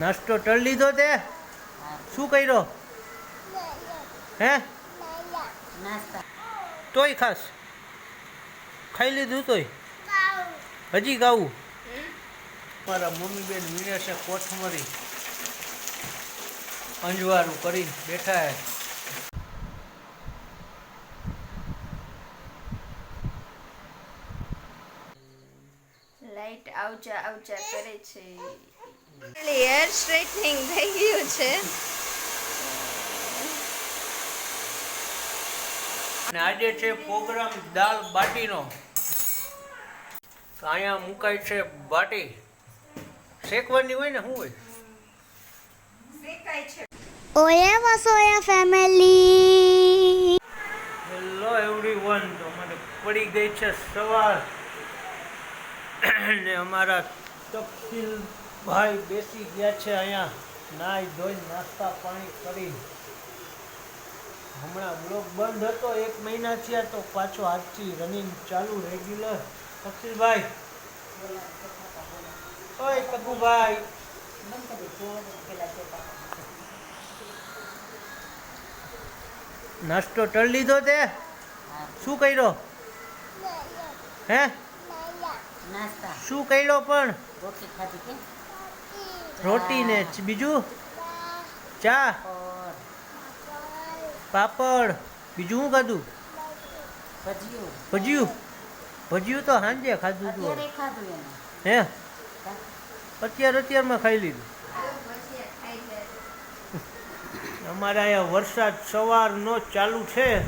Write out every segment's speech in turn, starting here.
નાસ્તો ટળ લીધો તે? શું કર્યો? હે? તોય ખાસ. ખાઈ લીધું તોય? હજી ગાવું મારા મમ્મી બેન વિનેશે કોથમરી. અંજવારું કરી બેઠા હે. લાઈટ આવજા આવજા કરે છે. હેર સ્ટ્રેટનિંગ થઈ ગયું છે. આજે છે પ્રોગ્રામ દાલ બાટીનો. તો અહીંયા મુકાય છે બાટી. શેકવાની હોય ને શું હોય? શેકાય છે. ઓયા વસોયા ફેમિલી હેલો એવરીવન તો મને પડી ગઈ છે સવાર. ને અમારા તપસીલ ભાઈ બેસી ગયા છે અહીંયા. નાઈ ધોઈ નાસ્તા પાણી કરી હમણાં બ્લોક બંધ હતો એક મહિના થયા તો પાછો આજથી રનિંગ ચાલુ રેગ્યુલર તપસીલભાઈ ઓય કકુભાઈ નાસ્તો ટળ લીધો તે? શું કર્યો? હે? નાસ્તા. શું કર્યો પણ? રોટલી ખાધી કે? રોટી ને બીજું? ચા. પાપડ. બીજું શું ખાધું? ભજીયું. ભજીયું. તો સાંજે ખાધું હતું હે? અત્યાર અત્યારમાં ખાઈ લીધું. અમારે અહીંયા વરસાદ સવારનો ચાલુ છે.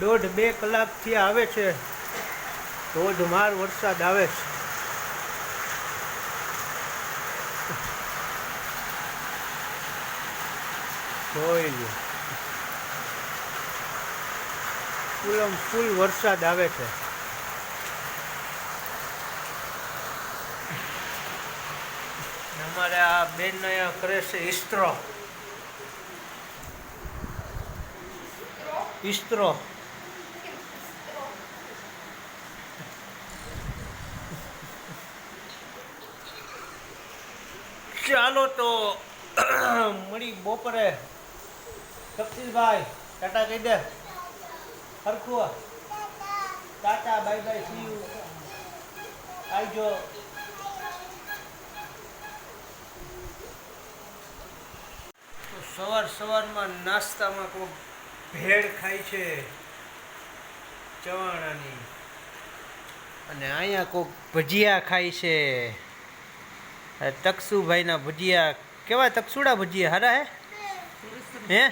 દોઢ બે કલાકથી આવે છે. ધોધમાર વરસાદ આવે છે. જોઈ લો ફૂલમ ફૂલ વરસાદ આવે છે. અમારે આ બેન કરે છે ઇસ્ત્રો ઇસ્ત્રો ચાલો તો, મળી બપોરે. તપસીલભાઈ ટાટા કહી દે. હરખું tata, bye bye see you આવજો. સવાર સવારમાં નાસ્તામાં કોઈ ભેળ ખાય છે ચવાણાની. અને અહીંયા કોક ભજીયા ખાય છે. તકસુભાઈના ભજીયા કેવા તકસુડા ભજીયા? હારા હે? હે?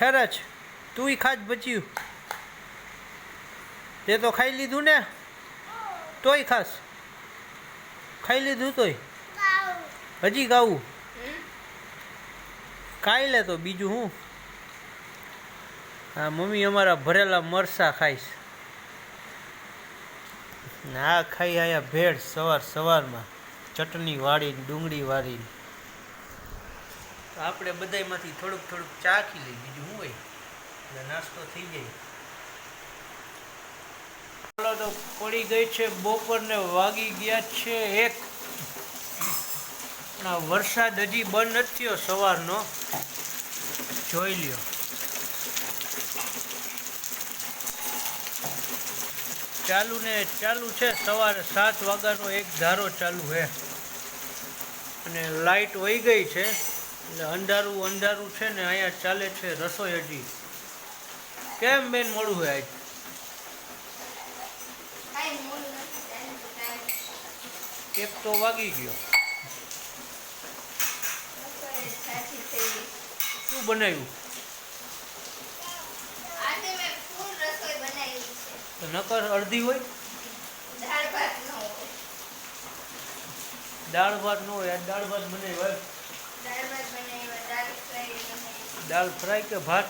છરચ તુંય ખાજ ભજીયું. તે તો ખાઈ લીધું ને? તોય ખાસ. ખાઈ લીધું તોય? હજી ગાવું ખાઈ લે તો બીજું હું? હા, મમ્મી અમારા ભરેલા મરસા ખાઈશ. આ ખાઈ આયા ભેળ સવાર સવારમાં. ચટણી વાળી ડુંગળી વાળી તો આપણે બધાયમાંથી થોડુંક થોડુંક ચાખી લઈ બીજું શું હોય? એટલે નાસ્તો થઈ જાય. ચાલો તો પડી ગઈ છે, બપોરને વાગી ગયા છે એક. વરસાદ હજી બંધ નથી થયો, સવારનો. જોઈ લ્યો. ચાલુ ને ચાલુ છે સવારે સાત વાગ્યાનો એક ધારો ચાલુ છે અને લાઈટ વહી ગઈ છે એટલે અંધારું અંધારું છે ને અહીંયા ચાલે છે રસોઈ હજી. કેમ બેન મોડું હોય આજ? એક તો વાગી ગયો. શું બનાવ્યું આજે મેં ફૂલ રસોઈ બનાવી છે તો નકર અડધી હોય? દાળ ભાત નો હોય. દાળ ભાત મને દાળ ફ્રાય કે ભાત?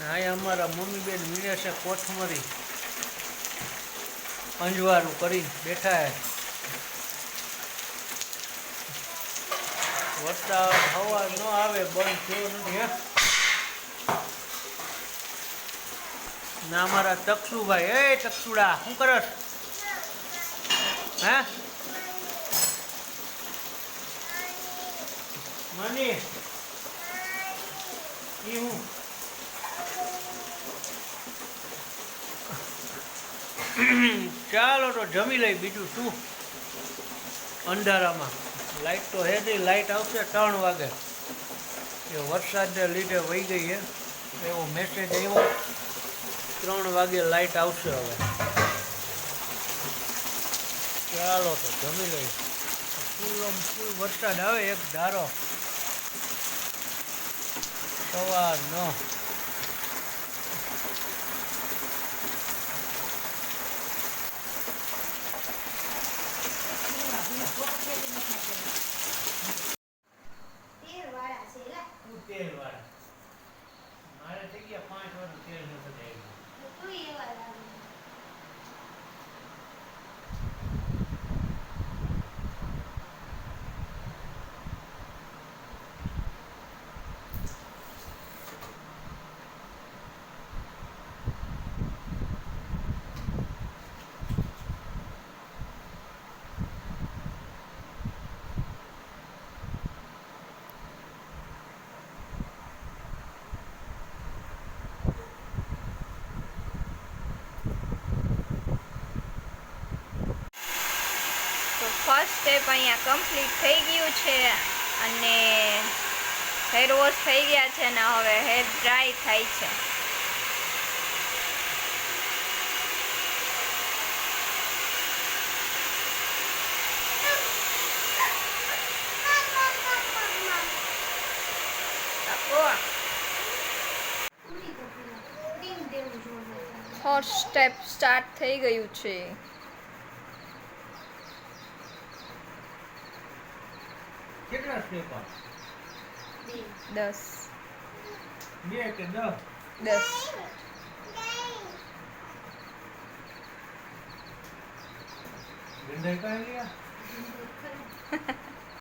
અહીંયા અમારા મમ્મી બેન વિનેશે કોથમરી. અંજવારું કરી બેઠા હે વરસાદ હવા ન આવે બંધ થયો નથી હે. ના અમારા તકસુભાઈ એ તકસુડા શું કરસ? હે? મની. હું? ચાલો તો જમી લઈ બીજું શું? અંધારામાં. લાઇટ તો હે નહીં. લાઇટ આવશે ત્રણ વાગે. એ વરસાદને લીધે વહી ગઈ હે. એવો મેસેજ આવ્યો. ત્રણ વાગે લાઈટ આવશે હવે. ચાલો તો જમી લઈ ફૂલ આમ ફૂલ વરસાદ આવે, એક ધારો. સવારનો. તેલવાળા છે લા. તેલ વાળા મારે થઈ ગયા પાંચ વાર તેલ નથી આવ્યું તું એવા લાગે. તો ફર્સ્ટ સ્ટેપ અહીંયા કમ્પ્લીટ થઈ ગયું છે અને હેર વોશ થઈ ગયા છે ને હવે હેર ડ્રાય થાય છે. ફર્સ્ટ સ્ટેપ સ્ટાર્ટ થઈ ગયું છે. કેટલા સ્ટેપ. દસ. બે કે દસ? દસ.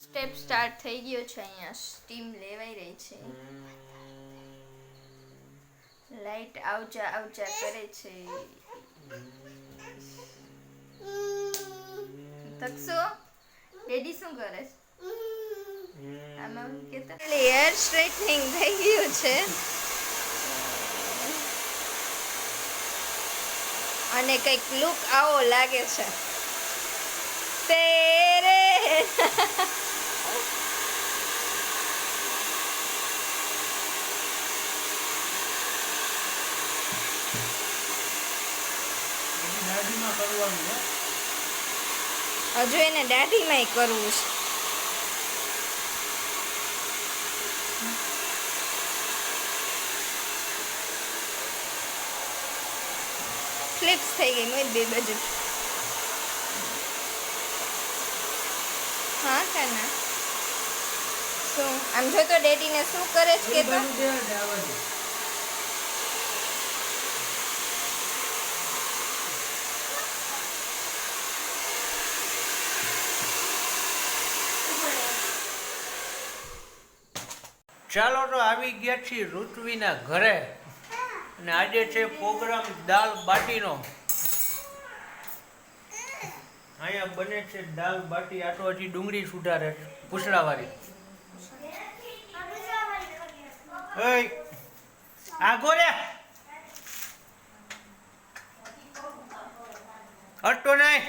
સ્ટેપ સ્ટાર્ટ થઈ ગયો છે અહીંયા. સ્ટીમ લેવાઈ રહી છે. લાઈટ આવજા આવજા કરે છે. તકસો? ડેડી શું કરે છે? હેર સ્ટ્રેટનિંગ થઈ ગયું છે. અને કંઈક લુક આવો લાગે છે. તેરે. હજુ એને દાઢીમાંય કરવું છે. ફ્લિપ્સ થઈ ગઈ મોઈ બે બાજુ હા કાના. શું? આમ જો તો ડેડીને શું કરે છે કે તો. ચાલો તો આવી ગયા છીએ ઋત્વીના ઘરે. અને આજે છે પ્રોગ્રામ દાલ બાટીનો. અહીંયા બને છે દાલ બાટી, આ હજી ડુંગળી સુધારે પૂછડાવાળી આગો રે. હટતો નહીં.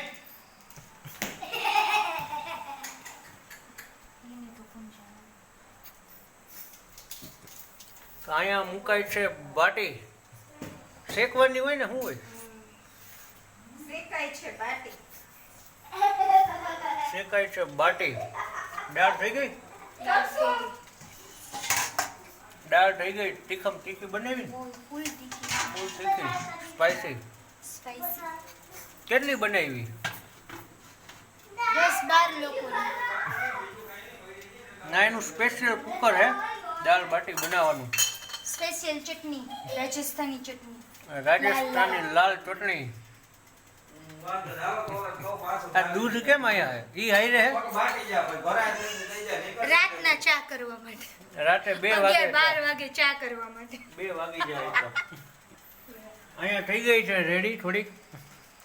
અહીંયા મુકાય છે બાટી. શેકવાની હોય ને શું હોય? શેકાય છે બાટી. શેકાય છે બાટી. દાળ થઈ ગઈ? દાળ થઈ ગઈ. તીખમ તીખી બનાવી ને? ફૂલ તીખી. સ્પાઈસી સ્પાઈસી કેટલી બનાવી? દસ બાર લોકો. ના એનું સ્પેશિયલ કુકર હે. દાળ બાટી બનાવવાનું. સ્પેશિયલ ચટણી રાજસ્થાની ચટણી. રાજસ્થાની લાલ ચટણી. આ દૂધ કેમ અહીંયા હે? ઈ હાઈ રહે રાતના ચા કરવા માટે. રાતે બે વાગે બાર વાગે ચા કરવા માટે. બે વાગી જાય અહીંયા થઈ ગઈ છે રેડી થોડીક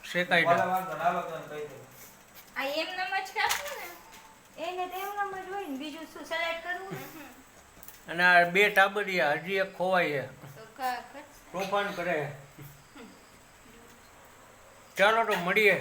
શેકાઈ જાય આ એમ નમ જ કાપવું ને. એને તો એમ નમ જ હોય ને બીજું શું સલાડ કરવું? અને આ બે ટાબરિયા હજી એક ખોવાય છે. તો ક- ક- તોફાન કરે. ચાલો તો મળીએ.